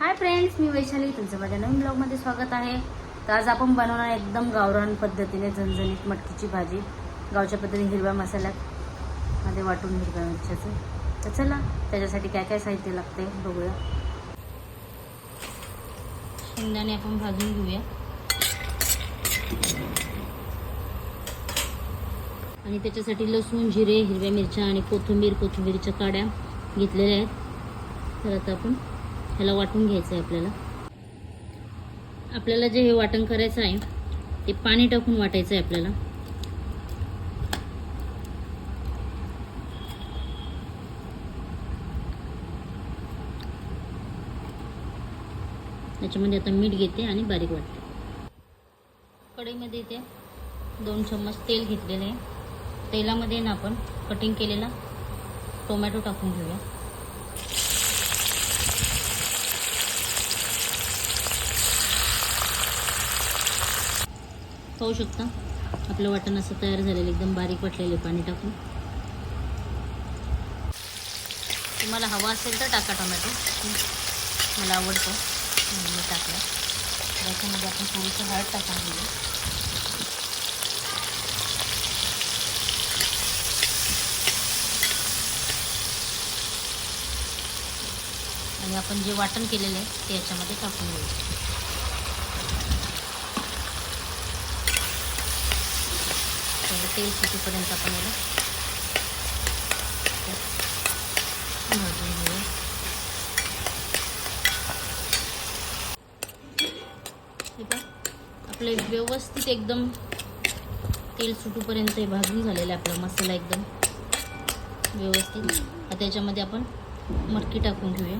Hi friends मी वैशाली. तुमचं माझ्या नवीन ब्लॉगमध्ये स्वागत आहे. तर आज आपण बनवणार एकदम गावरान पद्धतीने झणझणीत मटकीची भाजी. गावच्या पद्धतीने हिरव्या मसाल्यात मध्ये वाटून हिरव्या मिरच्याचं. तर चला त्याच्यासाठी काय काय साहित्य लागते बघूया. शेंगदाणे आपण भाजून घेऊया. आणि त्याच्यासाठी लसूण जिरे हिरव्या मिरच्या आणि कोथिंबीर कोथिंबीरच्या काड्या घेतलेल्या आहेत. तर आता आपण ह्याला वाटून घ्यायचं आहे आपल्याला. आपल्याला जे हे वाटण करायचं आहे ते पाणी टाकून वाटायचं आहे आपल्याला. त्याच्यामध्ये आता मीठ घेते आणि बारीक वाटते. कढईमध्ये इथे दोन चम्मच तेल घेतलेले आहे. तेलामध्ये ना आपण कटिंग केलेला टोमॅटो टाकून घेऊया. पाहू शकता आपलं वाटण असं तयार झालेलं एकदम बारीक वाटलेलं पाणी टाकून. तुम्हाला हवा असेल तर टाका टोमॅटो. मला आवडतो. मी टाकला. त्याच्यामध्ये आपण थोडीसं हळद टाकून घेऊ आणि आपण जे वाटण केलेलं आहे ते याच्यामध्ये टाकून घेऊ थोडं तेल सुटीपर्यंत आपण याला? भाजून घेऊया हे पहा, आपलं व्यवस्थित एकदम तेल सुटूपर्यंत हे भाजून झालेलं आहे आपला मसाला एकदम. व्यवस्थित. आता त्याच्यामध्ये आपण मटकी टाकून घेऊया.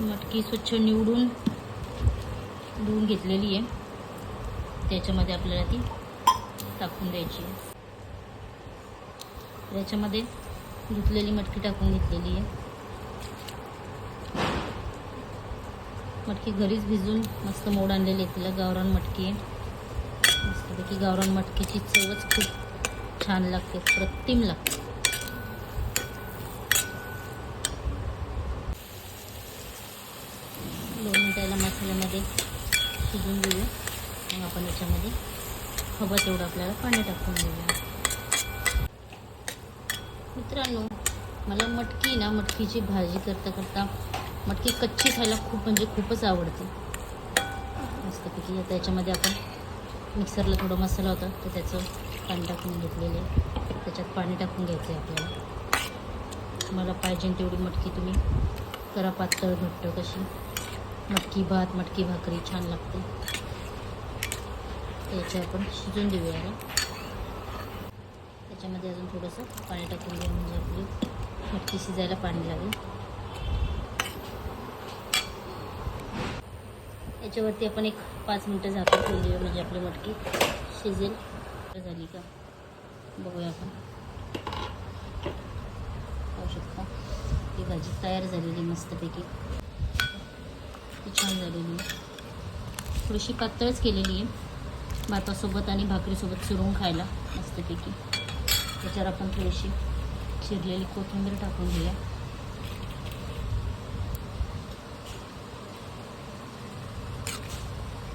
मटकी स्वच्छ निवडून धुवून घेतलेली आहे. त्याच्यामध्ये आपल्याला ती टाकून द्यायची. याच्यामध्ये धुतलेली मटकी टाकून घेतलेली आहे. मटकी घरीच भिजून मस्त मोड आणलेली आहे तिला. गावरान मटकी आहे. मस्तपैकी गावरान मटकीची चवच खूप छान लागते. प्रतिम लागते. दोन मिनटाला मसाल्यामध्ये शिजून घेऊया. मग आपण याच्यामध्ये हवं तेवढं आपल्याला पाणी टाकून घेऊया मित्रांनो मला मटकी ना मटकीची भाजी करता करता मटकी कच्ची खायला खूप म्हणजे खूपच आवडते. मस्तपैकी आता याच्यामध्ये आपण मिक्सरला थोडा मसाला होता तर त्याचं पाणी टाकून घेतलेलं त्याच्यात पाणी टाकून घ्यायचं आहे आपल्याला. मला पाहिजे तेवढी मटकी तुम्ही. करा पातळ घट्ट कशी. मटकी भात मटकी भाकरी छान लागते. त्याच्या आपण शिजून देऊया त्याच्यामध्ये अजून थोडंसं पाणी टाकून घेऊ म्हणजे आपली मटकी शिजायला पाणी लागेल. याच्यावरती आपण एक पाच मिनटं झाकून ठेवून म्हणजे आपली मटकी शिजेल. झाली का? बघूया आपण. पाहू शकता. ही भाजी तयार झालेली मस्तपैकी. ती छान झालेली. आहे थोडीशी पातळच केलेली आहे. भातासोबत आणि भाकरीसोबत चिरून खायला मस्तपैकी. त्याच्यावर आपण थोडीशी चिरलेली कोथिंबीर टाकून घेऊया.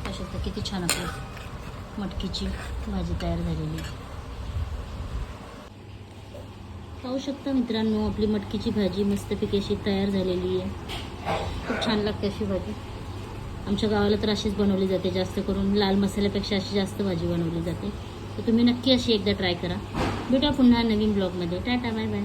अशा तर किती छान आपली मटकीची भाजी तयार झालेली आहे. पाहू शकता मित्रांनो आपली मटकीची भाजी मस्तपैकी अशी तयार झालेली आहे. खूप छान लागते अशी भाजी. आमच्या गावाला तर अशीच बनवली जाते जास्त करून लाल मसाल्यापेक्षा अशी जास्त भाजी बनवली जाते. तर तुम्ही नक्की अशी एकदा ट्राय करा. भेटा पुन्हा नवीन ब्लॉगमध्ये टाटा बाय बाय